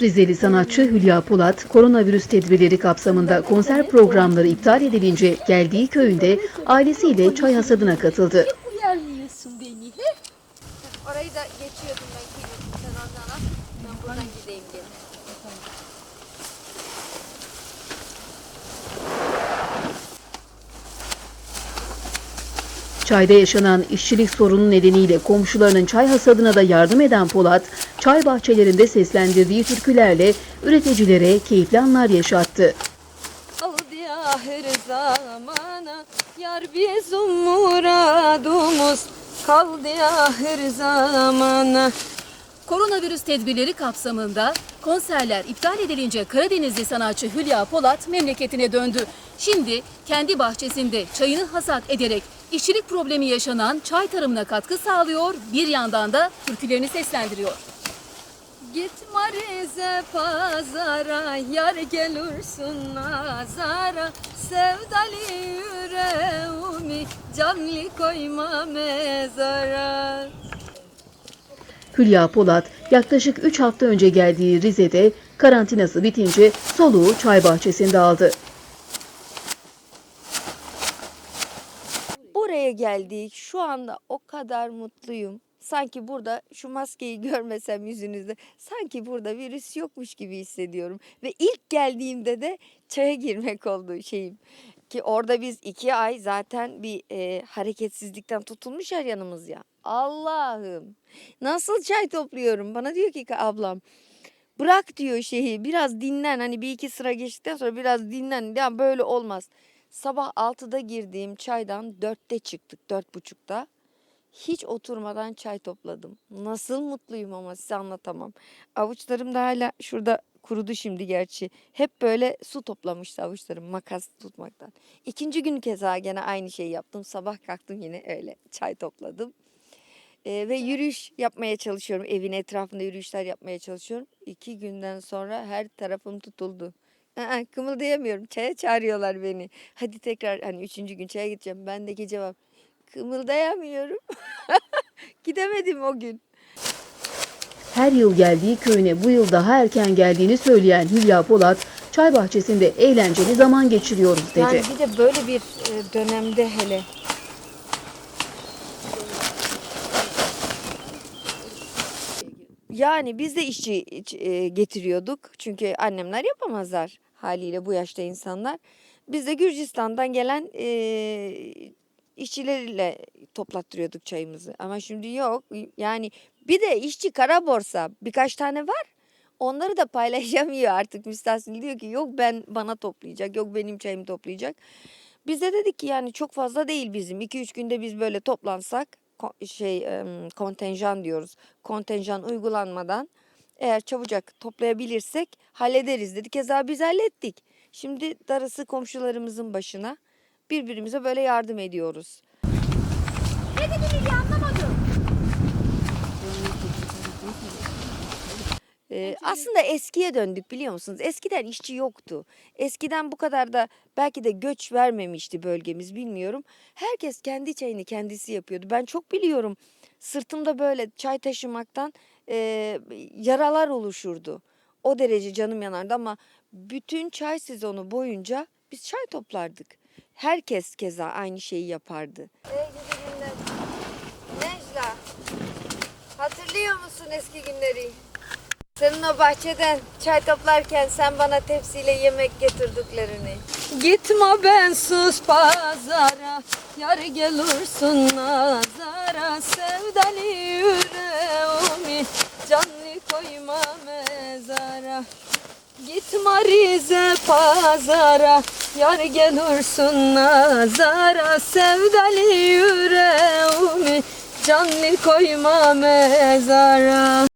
Rizeli sanatçı Hülya Polat, koronavirüs tedbirleri kapsamında konser programları iptal edilince geldiği köyünde ailesiyle çay hasadına katıldı. Uyarmıyorsun beni. He? Orayı da geçiyordum ben kıymetli sen oradan al. Ben buradan gideyim gene. Çayda yaşanan işçilik sorunu nedeniyle komşularının çay hasadına da yardım eden Polat, çay bahçelerinde seslendirdiği türkülerle üreticilere keyifli anlar yaşattı. Ahir zamana Yar bizim muradumuz Kaldı ahir zamana Koronavirüs tedbirleri kapsamında konserler iptal edilince Karadenizli sanatçı Hülya Polat memleketine döndü. Şimdi kendi bahçesinde çayını hasat ederek işçilik problemi yaşanan çay tarımına katkı sağlıyor, bir yandan da türkülerini seslendiriyor. Gitme Rize pazara Yar gelursun nazara Sevdali yüreğimi Canlı koyma mezara Hülya Polat yaklaşık 3 hafta önce geldiği Rize'de karantinası bitince soluğu çay bahçesinde aldı. Buraya geldik. Şu anda o kadar mutluyum. Sanki burada şu maskeyi görmesem yüzünüzde sanki burada virüs yokmuş gibi hissediyorum. Ve ilk geldiğimde de çaya girmek oldu şeyim. Ki orada biz iki ay zaten bir e, hareketsizlikten tutulmuş her yanımız ya. Allah'ım nasıl çay topluyorum bana diyor ki ablam bırak diyor şeyi biraz dinlen hani bir iki sıra geçtikten sonra biraz dinlen ya böyle olmaz. Sabah 6'da girdiğim çaydan 4'te çıktık 4.30'da. Hiç oturmadan çay topladım. Nasıl mutluyum ama size anlatamam. Avuçlarım da hala şurada kurudu şimdi gerçi. Hep böyle su toplamıştı avuçlarım makas tutmaktan. İkinci gün keza gene aynı şeyi yaptım. Sabah kalktım yine öyle çay topladım. Ee, ve yürüyüş yapmaya çalışıyorum. Evin etrafında yürüyüşler yapmaya çalışıyorum. İki günden sonra her tarafım tutuldu. Aa, kımıldayamıyorum. Çaya çağırıyorlar beni. Hadi tekrar hani üçüncü gün çaya gideceğim. Bendeki cevap kımıldayamıyorum. Gidemedim o gün. Her yıl geldiği köyüne bu yıl daha erken geldiğini söyleyen Hülya Polat, çay bahçesinde eğlenceli zaman geçiriyoruz dedi. Yani bir de böyle bir e, dönemde hele. Yani biz de işçi e, getiriyorduk. Çünkü annemler yapamazlar haliyle bu yaşta insanlar. Biz de Gürcistan'dan gelen e, işçilerle toplattırıyorduk çayımızı. Ama şimdi yok. Yani bir de işçi kara borsa birkaç tane var. Onları da paylaşamıyor artık müstahsil diyor ki yok ben bana toplayacak yok benim çayımı toplayacak. Biz de dedik ki yani çok fazla değil bizim 2-3 günde biz böyle toplansak şey kontenjan diyoruz kontenjan uygulanmadan eğer çabucak toplayabilirsek hallederiz dedik. Keza biz hallettik. Şimdi darısı komşularımızın başına birbirimize böyle yardım ediyoruz. Ee, aslında eskiye döndük biliyor musunuz? Eskiden işçi yoktu. Eskiden bu kadar da belki de göç vermemişti bölgemiz bilmiyorum. Herkes kendi çayını kendisi yapıyordu. Ben çok biliyorum. Sırtımda böyle çay taşımaktan e, yaralar oluşurdu. O derece canım yanardı ama bütün çay sezonu boyunca biz çay toplardık. Herkes keza aynı şeyi yapardı. Ey gidi günler. Necla, hatırlıyor musun eski günleri? Senin o bahçeden çay toplarken sen bana tepsiyle yemek getirdiklerini. Gitme ben sus pazara, yar gelursun nazara. Sevdali yüreğimi, canlı koyma mezara. Gitme Rize pazara, yar gelursun nazara. Sevdali yüreğimi, canlı koyma mezara.